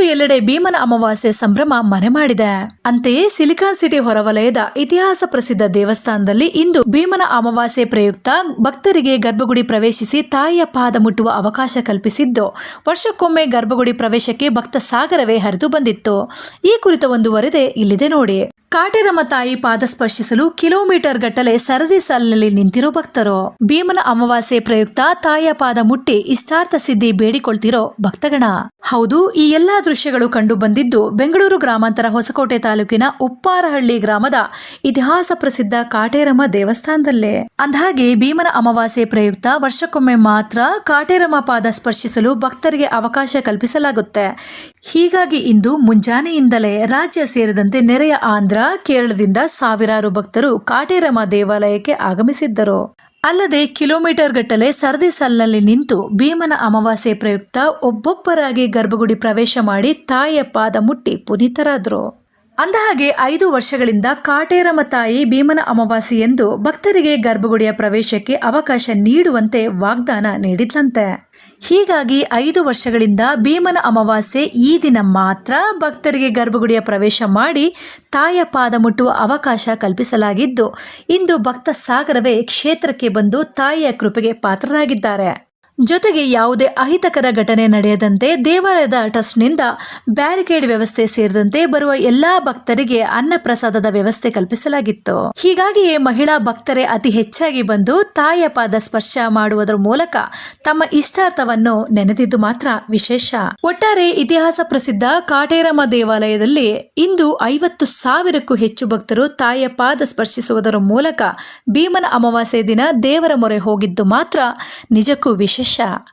ಇಂದು ಎಲ್ಲೆಡೆ ಭೀಮನ ಅಮಾವಾಸ್ಯೆ ಸಂಭ್ರಮ ಮನೆ ಮಾಡಿದೆ. ಅಂತೆಯೇ ಸಿಲಿಕಾನ್ ಸಿಟಿ ಹೊರವಲಯದ ಇತಿಹಾಸ ಪ್ರಸಿದ್ಧ ದೇವಸ್ಥಾನದಲ್ಲಿ ಇಂದು ಭೀಮನ ಅಮಾವಾಸ್ಯೆ ಪ್ರಯುಕ್ತ ಭಕ್ತರಿಗೆ ಗರ್ಭಗುಡಿ ಪ್ರವೇಶಿಸಿ ತಾಯಿಯ ಪಾದ ಮುಟ್ಟುವ ಅವಕಾಶ ಕಲ್ಪಿಸಿದ್ದು, ವರ್ಷಕ್ಕೊಮ್ಮೆ ಗರ್ಭಗುಡಿ ಪ್ರವೇಶಕ್ಕೆ ಭಕ್ತ ಸಾಗರವೇ ಹರಿದು ಬಂದಿತ್ತು. ಈ ಕುರಿತ ಒಂದು ವರದಿ ಇಲ್ಲಿದೆ ನೋಡಿ. ಕಾಟೇರಮ್ಮ ತಾಯಿ ಪಾದ ಸ್ಪರ್ಶಿಸಲು ಕಿಲೋಮೀಟರ್ ಗಟ್ಟಲೆ ಸರದಿ ಸಾಲಿನಲ್ಲಿ ನಿಂತಿರೋ ಭಕ್ತರು. ಭೀಮನ ಅಮಾವಾಸ್ಯೆ ಪ್ರಯುಕ್ತ ತಾಯಿಯ ಪಾದ ಮುಟ್ಟಿ ಇಷ್ಟಾರ್ಥ ಸಿದ್ಧಿ ಬೇಡಿಕೊಳ್ತಿರೋ ಭಕ್ತಗಣ. ಹೌದು, ಈ ಎಲ್ಲಾ ದೃಶ್ಯಗಳು ಕಂಡು ಬಂದಿದ್ದು ಬೆಂಗಳೂರು ಗ್ರಾಮಾಂತರ ಹೊಸಕೋಟೆ ತಾಲೂಕಿನ ಉಪ್ಪಾರಹಳ್ಳಿ ಗ್ರಾಮದ ಇತಿಹಾಸ ಪ್ರಸಿದ್ಧ ಕಾಟೇರಮ್ಮ ದೇವಸ್ಥಾನದಲ್ಲೇ. ಅಂದಹಾಗೆ, ಭೀಮನ ಅಮಾವಾಸ್ಯೆ ಪ್ರಯುಕ್ತ ವರ್ಷಕ್ಕೊಮ್ಮೆ ಮಾತ್ರ ಕಾಟೇರಮ್ಮ ಪಾದ ಸ್ಪರ್ಶಿಸಲು ಭಕ್ತರಿಗೆ ಅವಕಾಶ ಕಲ್ಪಿಸಲಾಗುತ್ತೆ. ಹೀಗಾಗಿ ಇಂದು ಮುಂಜಾನೆಯಿಂದಲೇ ರಾಜ್ಯ ಸೇರಿದಂತೆ ನೆರೆಯ ಆಂಧ್ರ, ಕೇರಳದಿಂದ ಸಾವಿರಾರು ಭಕ್ತರು ಕಾಟೇರಮ್ಮ ದೇವಾಲಯಕ್ಕೆ ಆಗಮಿಸಿದ್ದರು. ಅಲ್ಲದೆ ಕಿಲೋಮೀಟರ್ ಗಟ್ಟಲೆ ಸರದಿ ಸಾಲಿನಲ್ಲಿ ನಿಂತು ಭೀಮನ ಅಮಾವಾಸ್ಯೆ ಪ್ರಯುಕ್ತ ಒಬ್ಬೊಬ್ಬರಾಗಿ ಗರ್ಭಗುಡಿ ಪ್ರವೇಶ ಮಾಡಿ ತಾಯಿಯ ಪಾದ ಮುಟ್ಟಿ ಪುನೀತರಾದರು. ಅಂದಹಾಗೆ ಐದು ವರ್ಷಗಳಿಂದ ಕಾಟೇರಮ್ಮ ತಾಯಿ ಭೀಮನ ಅಮಾವಾಸಿ ಎಂದು ಭಕ್ತರಿಗೆ ಗರ್ಭಗುಡಿಯ ಪ್ರವೇಶಕ್ಕೆ ಅವಕಾಶ ನೀಡುವಂತೆ ವಾಗ್ದಾನ ನೀಡಿದ್ಲಂತೆ. ಹೀಗಾಗಿ ಐದು ವರ್ಷಗಳಿಂದ ಭೀಮನ ಅಮಾವಾಸ್ಯೆ ಈ ದಿನ ಮಾತ್ರ ಭಕ್ತರಿಗೆ ಗರ್ಭಗುಡಿಯ ಪ್ರವೇಶ ಮಾಡಿ ತಾಯ ಪಾದ ಮುಟ್ಟುವ ಅವಕಾಶ ಕಲ್ಪಿಸಲಾಗಿದ್ದು, ಇಂದು ಭಕ್ತ ಸಾಗರವೇ ಕ್ಷೇತ್ರಕ್ಕೆ ಬಂದು ತಾಯಿಯ ಕೃಪೆಗೆ ಪಾತ್ರರಾಗಿದ್ದಾರೆ. ಜೊತೆಗೆ ಯಾವುದೇ ಅಹಿತಕರ ಘಟನೆ ನಡೆಯದಂತೆ ದೇವಾಲಯದ ಟ್ರಸ್ಟ್ನಿಂದ ಬ್ಯಾರಿಕೇಡ್ ವ್ಯವಸ್ಥೆ ಸೇರಿದಂತೆ ಬರುವ ಎಲ್ಲಾ ಭಕ್ತರಿಗೆ ಅನ್ನ ಪ್ರಸಾದದ ವ್ಯವಸ್ಥೆ ಕಲ್ಪಿಸಲಾಗಿತ್ತು. ಹೀಗಾಗಿಯೇ ಮಹಿಳಾ ಭಕ್ತರೇ ಅತಿ ಹೆಚ್ಚಾಗಿ ಬಂದು ತಾಯಿಯ ಪಾದ ಸ್ಪರ್ಶ ಮಾಡುವುದರ ಮೂಲಕ ತಮ್ಮ ಇಷ್ಟಾರ್ಥವನ್ನು ನೆನೆದಿದ್ದು ಮಾತ್ರ ವಿಶೇಷ. ಒಟ್ಟಾರೆ ಇತಿಹಾಸ ಪ್ರಸಿದ್ಧ ಕಾಟೇರಮ್ಮ ದೇವಾಲಯದಲ್ಲಿ ಇಂದು ಐವತ್ತು ಸಾವಿರಕ್ಕೂ ಹೆಚ್ಚು ಭಕ್ತರು ತಾಯಿಯ ಪಾದ ಸ್ಪರ್ಶಿಸುವುದರ ಮೂಲಕ ಭೀಮನ ಅಮಾವಾಸ್ಯೆ ದಿನ ದೇವರ ಮೊರೆ ಹೋಗಿದ್ದು ಮಾತ್ರ ನಿಜಕ್ಕೂ ವಿಶೇಷ. Sacha.